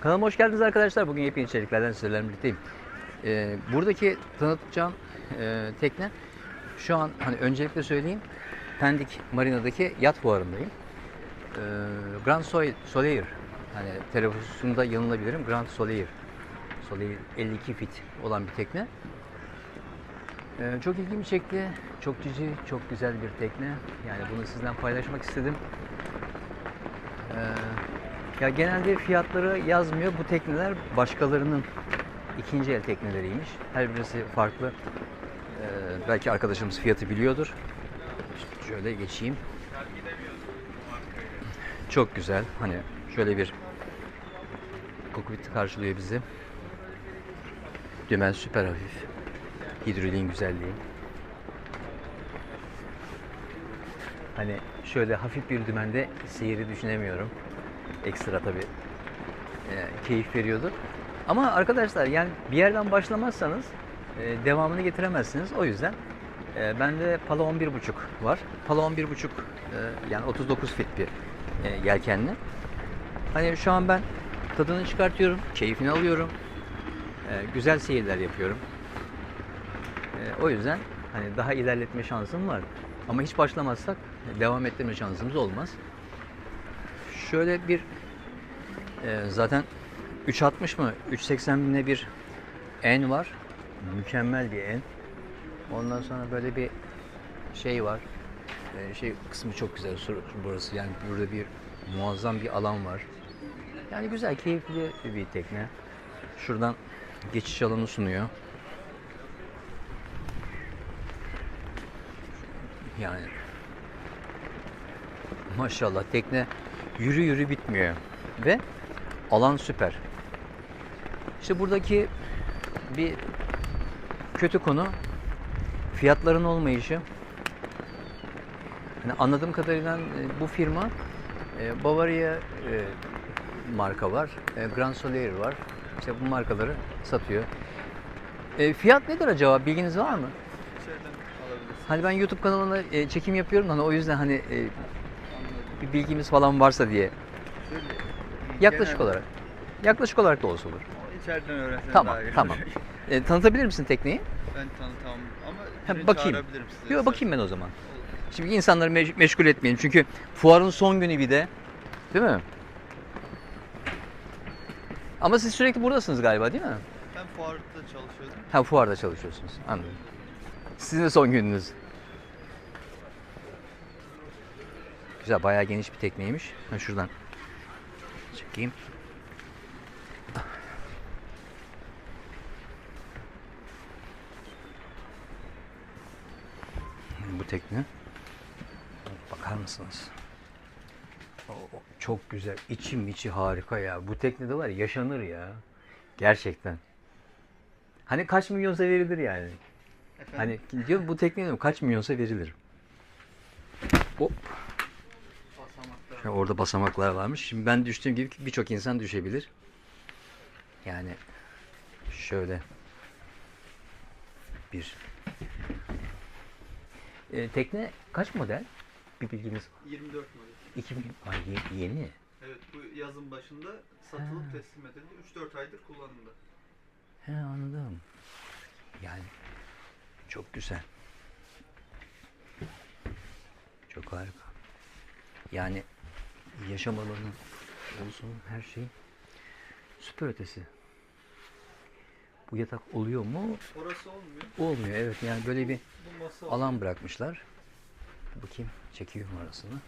Kanalıma hoş geldiniz arkadaşlar. Bugün yepyeni içeriklerden sizlerle birlikteyim. Ee, buradaki tanıtacağım e, tekne şu an hani öncelikle söyleyeyim Pendik Marina'daki yat fuarındayım. Ee, Grand Soleil, Soleil hani telefonunda yanılabilirim. Grand Soleil. Soleil 52 fit olan bir tekne. Ee, çok ilgimi çekti. Çok cici, çok güzel bir tekne. Yani bunu sizden paylaşmak istedim. Ee, ya genelde fiyatları yazmıyor. Bu tekneler başkalarının ikinci el tekneleriymiş. Her birisi farklı. Ee, belki arkadaşımız fiyatı biliyordur. İşte şöyle geçeyim. Çok güzel. Hani şöyle bir kokpit karşılıyor bizi. Dümen süper hafif. Hidroliğin güzelliği. Hani şöyle hafif bir dümende seyri düşünemiyorum. Ekstra tabii e, keyif veriyordu. Ama arkadaşlar yani bir yerden başlamazsanız e, devamını getiremezsiniz. O yüzden e, bende Pala 11.5 var. Pala 11.5 e, yani 39 fit bir e, yelkenli. Hani şu an ben tadını çıkartıyorum, keyfini alıyorum. E, güzel seyirler yapıyorum. E, o yüzden hani daha ilerletme şansım var. Ama hiç başlamazsak devam ettirme şansımız olmaz. Şöyle bir e, zaten 360 mı 380 bine bir en var. Mükemmel bir en. Ondan sonra böyle bir şey var. E, şey kısmı çok güzel burası. Yani burada bir muazzam bir alan var. Yani güzel, keyifli bir tekne. Şuradan geçiş alanı sunuyor. Yani maşallah tekne yürü yürü bitmiyor ve alan süper. İşte buradaki bir kötü konu fiyatların olmayışı. Yani anladığım kadarıyla e, bu firma e, Bavaria e, marka var, Grand Soleil var. İşte bu markaları satıyor. E, fiyat nedir acaba? Bilginiz var mı? Hani ben YouTube kanalına çekim yapıyorum hani o yüzden hani. Bir bilgimiz falan varsa diye. Şöyle, Yaklaşık genel- olarak. Yaklaşık olarak da olsa olur. İçeriden öğrensen Tamam, daha iyi tamam. olur. E, tanıtabilir misin tekneyi? ben tanıtamam ama Ha, bakayım. size. Yok bakayım ben o zaman. Olur. Şimdi insanları meş- meşgul etmeyelim çünkü fuarın son günü bir de. Değil mi? Ama siz sürekli buradasınız galiba değil mi? Ben fuarda çalışıyordum. Ha fuarda çalışıyorsunuz. Anladım. Sizin de son gününüz. Güzel, bayağı geniş bir tekneymiş. Ha, şuradan çekeyim. Bu tekne. Bakar mısınız? Çok güzel. İçim içi harika ya. Bu teknede var ya, yaşanır ya. Gerçekten. Hani kaç milyonsa verilir yani. Efendim, Hani diyor bu tekne kaç milyonsa verilir. Hop. Orada basamaklar varmış. Şimdi ben düştüğüm gibi birçok insan düşebilir. Yani şöyle bir Ee, tekne kaç model? Bir bilgimiz var. 24 model. 2000 ay ye- yeni. Evet bu yazın başında satılıp teslim edildi. 3-4 aydır kullanımda. He anladım. Yani çok güzel. Çok harika. Yani yaşam alanı olsun her şey süper ötesi. Bu yatak oluyor mu? Orası olmuyor. Olmuyor evet yani böyle bir alan bırakmışlar. Bakayım çekiyor mu arasını.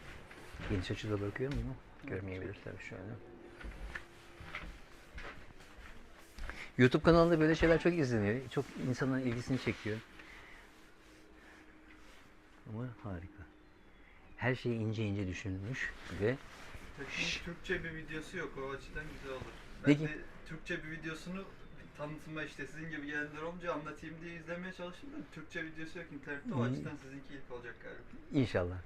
Geniş açıda bakıyorum ama görmeyebilir tabii şöyle. YouTube kanalında böyle şeyler çok izleniyor. Çok insanların ilgisini çekiyor. Ama harika. Her şey ince ince düşünülmüş ve Teknik Türkçe bir videosu yok. O açıdan güzel olur. Ben Peki. de Türkçe bir videosunu tanıtıma işte sizin gibi gelenler olunca anlatayım diye izlemeye çalıştım da Türkçe videosu yok internette. O açıdan sizinki ilk olacak galiba. inşallah.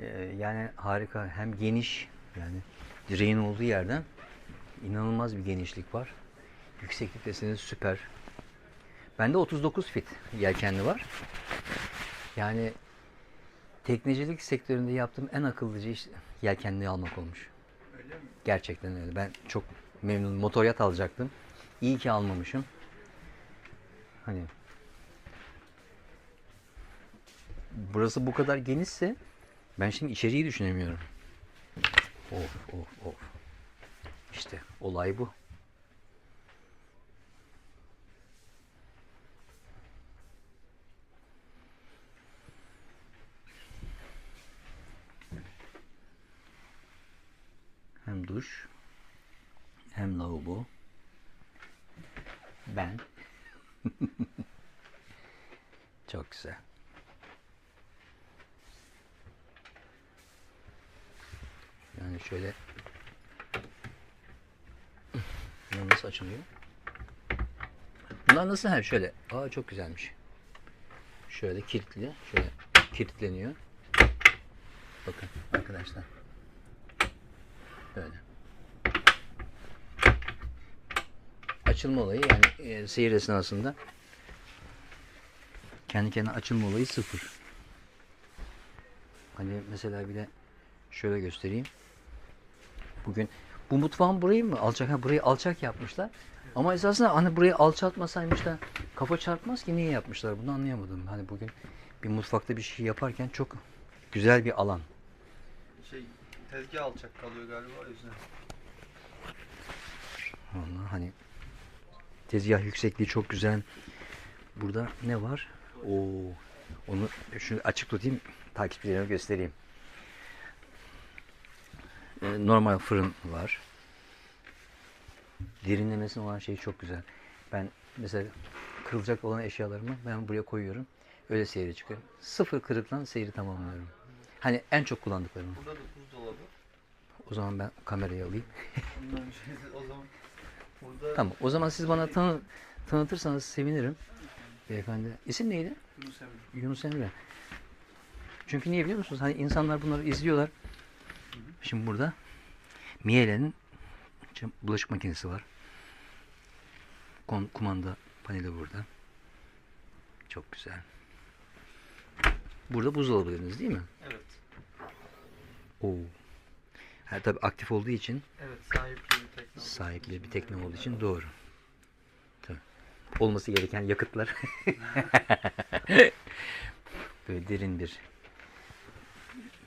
Ee, yani harika. Hem geniş yani direğin olduğu yerden inanılmaz bir genişlik var. Yükseklik deseniz süper. Bende 39 fit yelkenli var. Yani teknecilik sektöründe yaptığım en akıllıca iş yelkenliği almak olmuş. Öyle mi? Gerçekten öyle. Ben çok memnun. Motor yat alacaktım. İyi ki almamışım. Hani burası bu kadar genişse ben şimdi içeriği düşünemiyorum. Of of of. İşte olay bu. Hem duş hem lavabo. Ben. Çok güzel. Yani şöyle Bunlar nasıl açılıyor? Bunlar nasıl? Ha şöyle. Aa çok güzelmiş. Şöyle kilitli. Şöyle kilitleniyor. Bakın arkadaşlar. Böyle. Açılma olayı yani e, seyir esnasında kendi kendine açılma olayı sıfır. Hani mesela bir de şöyle göstereyim. Bugün bu mutfağın burayı mı alçak? Ha burayı alçak yapmışlar. Ama esasında hani burayı alçaltmasaymış da kafa çarpmaz ki niye yapmışlar bunu anlayamadım. Hani bugün bir mutfakta bir şey yaparken çok güzel bir alan. Tezgah alçak kalıyor galiba o yüzden. Vallahi hani tezgah yüksekliği çok güzel. Burada ne var? Oo, onu şunu açık tutayım takipçilerime göstereyim. Ee, normal fırın var. Derinlemesi olan şey çok güzel. Ben mesela kırılacak olan eşyalarımı ben buraya koyuyorum. Öyle seyre çıkıyorum. Sıfır kırıklan seyri tamamlıyorum. Hani en çok kullandıklarım. Burada da buzdolabı. O zaman ben kamerayı alayım. Şey o zaman burada Tamam. O zaman siz bana tanı, tanıtırsanız sevinirim. Beyefendi. İsim neydi? Yunus Emre. Yunus Emre. Çünkü niye biliyor musunuz? Hani insanlar bunları izliyorlar. Şimdi burada Miele'nin bulaşık makinesi var. Kon- kumanda paneli burada. Çok güzel. Burada buzdolabı dediniz değil mi? Evet. Oo. Ha, tabii aktif olduğu için Evet sahipli bir tekne. sahipli bir tekne olduğu için doğru. Tabii. Olması gereken yakıtlar. Böyle derin bir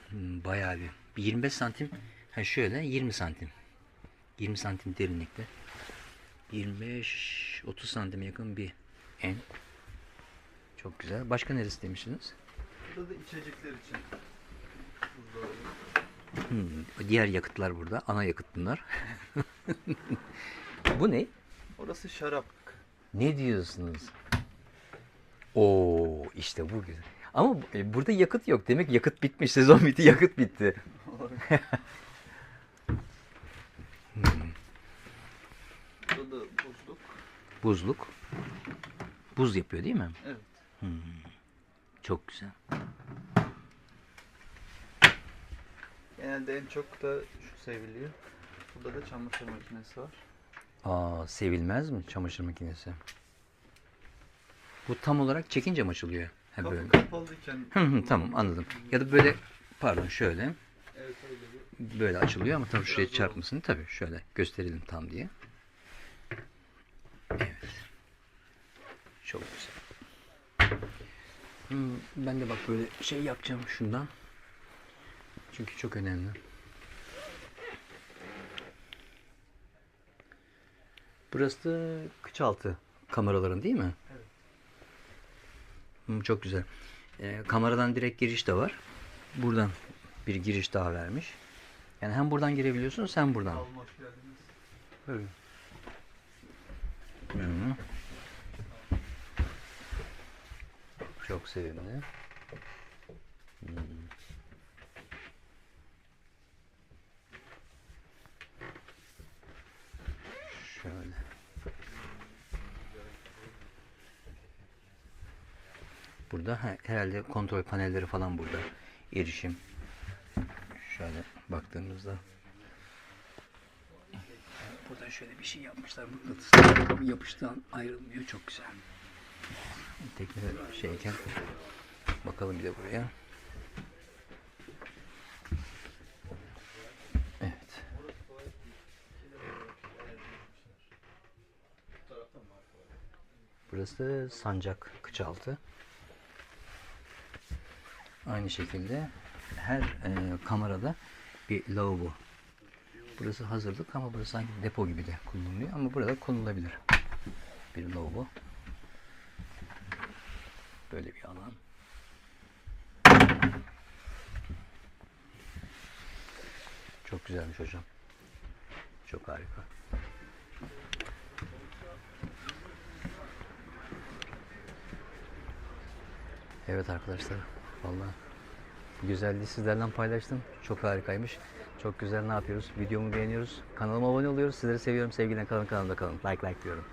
hmm, bayağı bir bir 25 santim ha şöyle 20 santim 20 santim derinlikte 25 30 santime yakın bir en çok güzel. Başka neresi demiştiniz? Burada da içecekler için. Buzdolabı. Hmm, diğer yakıtlar burada. Ana yakıt bunlar. Bu ne? Orası şarap. Ne diyorsunuz? Oo işte bu güzel. Ama e, burada yakıt yok. Demek yakıt bitmiş. Sezon bitti, yakıt bitti. Burada da buzluk. Buzluk. Buz yapıyor değil mi? Evet. Çok güzel. Genelde en çok da şu seviliyor. Burada da çamaşır makinesi var. Aa sevilmez mi çamaşır makinesi? Bu tam olarak çekince mi açılıyor? Ha, Kapı böyle. kapalıyken Hı hı, tamam anladım. Ya da böyle pardon şöyle Evet öyle bir. böyle açılıyor ama tabii şuraya Biraz zor çarpmasın. Tabii şöyle gösterelim tam diye. Evet. Çok güzel. Hmm, ben de bak böyle şey yapacağım şundan. Çünkü çok önemli. Burası da kıçaltı kameraların değil mi? Evet. Çok güzel. Ee, kameradan direkt giriş de var. Buradan bir giriş daha vermiş. Yani hem buradan girebiliyorsunuz hem buradan. Sağ hoş geldiniz. Buyurun. Hı. Çok sevimli. Hmm. Şöyle. Burada ha, herhalde kontrol panelleri falan burada. Erişim. Şöyle baktığımızda Burada şöyle bir şey yapmışlar. Mıknatıslar yapıştan ayrılmıyor. Çok güzel. Tekne şeyken bakalım bir de buraya. Burası sancak kıçaltı. Aynı şekilde her e, kamerada bir lavabo. Burası hazırlık ama burası sanki depo gibi de kullanılıyor ama burada konulabilir. Bir lavabo. Böyle bir alan. Çok güzelmiş hocam. Çok harika. Evet arkadaşlar. Vallahi bu güzelliği sizlerle paylaştım. Çok harikaymış. Çok güzel ne yapıyoruz? Videomu beğeniyoruz. Kanalıma abone oluyoruz. Sizleri seviyorum. Sevgiyle kalın kanalımda kalın. Like like diyorum.